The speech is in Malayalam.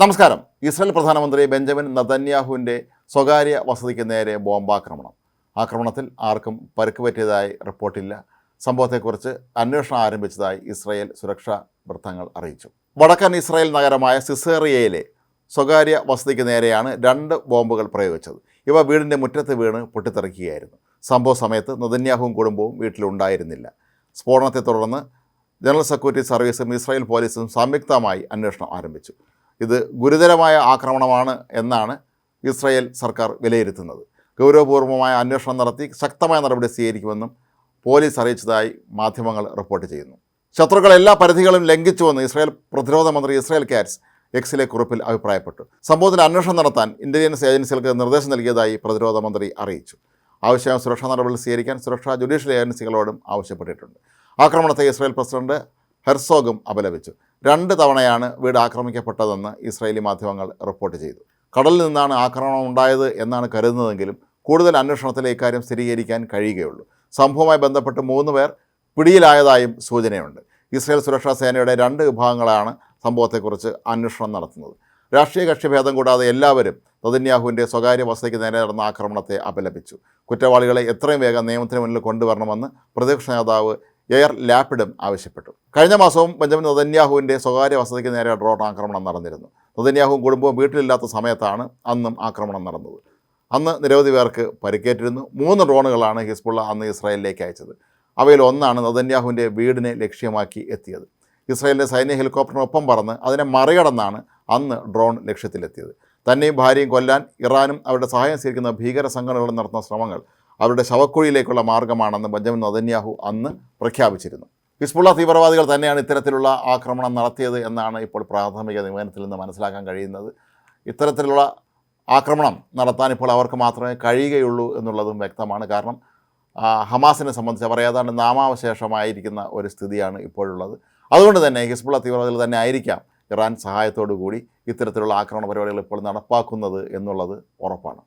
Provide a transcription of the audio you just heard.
നമസ്കാരം. ഇസ്രായേൽ പ്രധാനമന്ത്രി ബെഞ്ചമിൻ നതന്യാഹുവിന്റെ സ്വകാര്യ വസതിക്ക് നേരെ ബോംബാക്രമണം. ആക്രമണത്തിൽ ആർക്കും പരുക്ക് പറ്റിയതായി റിപ്പോർട്ടില്ല. സംഭവത്തെക്കുറിച്ച് അന്വേഷണം ആരംഭിച്ചതായി ഇസ്രായേൽ സുരക്ഷാ വൃത്തങ്ങൾ അറിയിച്ചു. വടക്കൻ ഇസ്രായേൽ നഗരമായ സിസേറിയയിലെ സ്വകാര്യ വസതിക്ക് നേരെയാണ് രണ്ട് ബോംബുകൾ പ്രയോഗിച്ചത്. ഇവ വീടിന്റെ മുറ്റത്ത് വീണ് പൊട്ടിത്തെറിക്കുകയായിരുന്നു. സംഭവ സമയത്ത് നതന്യാഹുവും കുടുംബവും വീട്ടിലുണ്ടായിരുന്നില്ല. സ്ഫോടനത്തെ തുടർന്ന് ജനറൽ സെക്യൂരിറ്റി സർവീസും ഇസ്രായേൽ പോലീസും സംയുക്തമായി അന്വേഷണം ആരംഭിച്ചു. ഇത് ഗുരുതരമായ ആക്രമണമാണ് എന്നാണ് ഇസ്രായേൽ സർക്കാർ വിലയിരുത്തുന്നത്. ഗൗരവപൂർവമായ അന്വേഷണം നടത്തി ശക്തമായ നടപടി സ്വീകരിക്കുമെന്നും പോലീസ് അറിയിച്ചതായി മാധ്യമങ്ങൾ റിപ്പോർട്ട് ചെയ്യുന്നു. ശത്രുക്കൾ എല്ലാ പരിധികളും ലംഘിച്ചുവെന്ന് ഇസ്രായേൽ പ്രതിരോധ മന്ത്രി ഇസ്രായേൽ കാറ്റ്സ് എക്സിലെ കുറിപ്പിൽ അഭിപ്രായപ്പെട്ടു. സംഭവത്തിൽ അന്വേഷണം നടത്താൻ ഇന്റലിജൻസ് ഏജൻസികൾക്ക് നിർദ്ദേശം നൽകിയതായി പ്രതിരോധ മന്ത്രി അറിയിച്ചു. ആവശ്യമായ സുരക്ഷാ നടപടികൾ സ്വീകരിക്കാൻ സുരക്ഷാ ജുഡീഷ്യൽ ഏജൻസികളോടും ആവശ്യപ്പെട്ടിട്ടുണ്ട്. ആക്രമണത്തെ ഇസ്രായേൽ പ്രസിഡന്റ് ഹെർസോഗും അപലപിച്ചു. രണ്ട് തവണയാണ് വീട് ആക്രമിക്കപ്പെട്ടതെന്ന് ഇസ്രായേലി മാധ്യമങ്ങൾ റിപ്പോർട്ട് ചെയ്തു. കടലിൽ നിന്നാണ് ആക്രമണം ഉണ്ടായത് എന്നാണ് കരുതുന്നതെങ്കിലും കൂടുതൽ അന്വേഷണത്തിൽ ഇക്കാര്യം സ്ഥിരീകരിക്കാൻ കഴിയുകയുള്ളൂ. സംഭവവുമായി ബന്ധപ്പെട്ട് മൂന്ന് പേർ പിടിയിലായതായും സൂചനയുണ്ട്. ഇസ്രായേൽ സുരക്ഷാ സേനയുടെ രണ്ട് വിഭാഗങ്ങളാണ് സംഭവത്തെക്കുറിച്ച് അന്വേഷണം നടത്തുന്നത്. രാഷ്ട്രീയ കക്ഷി ഭേദം കൂടാതെ എല്ലാവരും നദിന്യാഹുവിന്റെ സ്വകാര്യ വസതിക്ക് നേരെ നടന്ന ആക്രമണത്തെ അപലപിച്ചു. കുറ്റവാളികളെ എത്രയും വേഗം നിയമത്തിന് മുന്നിൽ കൊണ്ടുവരണമെന്ന് പ്രതിപക്ഷ നേതാവ് എയർ ലാപ്പിഡും ആവശ്യപ്പെട്ടു. കഴിഞ്ഞ മാസവും ബെഞ്ചമിൻ നദന്യാഹുവിന്റെ സ്വകാര്യ വസതിക്ക് നേരെ ഡ്രോൺ ആക്രമണം നടന്നിരുന്നു. നദന്യാഹുവും കുടുംബവും വീട്ടിലില്ലാത്ത സമയത്താണ് അന്നും ആക്രമണം നടന്നത്. അന്ന് നിരവധി പേർക്ക് പരിക്കേറ്റിരുന്നു. മൂന്ന് ഡ്രോണുകളാണ് ഹിസ്ബുള്ള അന്ന് ഇസ്രായേലിലേക്ക് അയച്ചത്. അവയിൽ ഒന്നാണ് നദന്യാഹുവിന്റെ വീടിനെ ലക്ഷ്യമാക്കി എത്തിയത്. ഇസ്രായേലിന്റെ സൈന്യ ഹെലികോപ്റ്ററിനൊപ്പം പറന്ന് അതിനെ മറികടന്നാണ് അന്ന് ഡ്രോൺ ലക്ഷ്യത്തിലെത്തിയത്. തന്നെയും ഭാര്യയും കൊല്ലാൻ ഇറാനും അവരുടെ സഹായം സ്വീകരിക്കുന്ന ഭീകര സംഘടനകളും നടത്തുന്ന ശ്രമങ്ങൾ അവരുടെ ശവക്കുഴിയിലേക്കുള്ള മാർഗമാണെന്ന് ബെഞ്ചമിൻ നദന്യാഹു അന്ന് പ്രഖ്യാപിച്ചിരുന്നു. ഹിസ്ബുള്ള തീവ്രവാദികൾ തന്നെയാണ് ഇത്തരത്തിലുള്ള ആക്രമണം നടത്തിയത് എന്നാണ് ഇപ്പോൾ പ്രാഥമിക നിഗമനത്തിൽ നിന്ന് മനസ്സിലാക്കാൻ കഴിയുന്നത്. ഇത്തരത്തിലുള്ള ആക്രമണം നടത്താൻ ഇപ്പോൾ അവർക്ക് മാത്രമേ കഴിയുകയുള്ളൂ എന്നുള്ളതും വ്യക്തമാണ്. കാരണം ഹമാസിനെ സംബന്ധിച്ച് അവർ ഏതാണ്ട് നാമാവശേഷമായിരിക്കുന്ന ഒരു സ്ഥിതിയാണ് ഇപ്പോഴുള്ളത്. അതുകൊണ്ട് തന്നെ ഹിസ്ബുള്ള തീവ്രവാദികൾ തന്നെ ആയിരിക്കാം ഇറാൻ സഹായത്തോടു കൂടി ഇത്തരത്തിലുള്ള ആക്രമണ പരിപാടികൾ ഇപ്പോൾ നടപ്പാക്കുന്നത് എന്നുള്ളത് ഉറപ്പാണ്.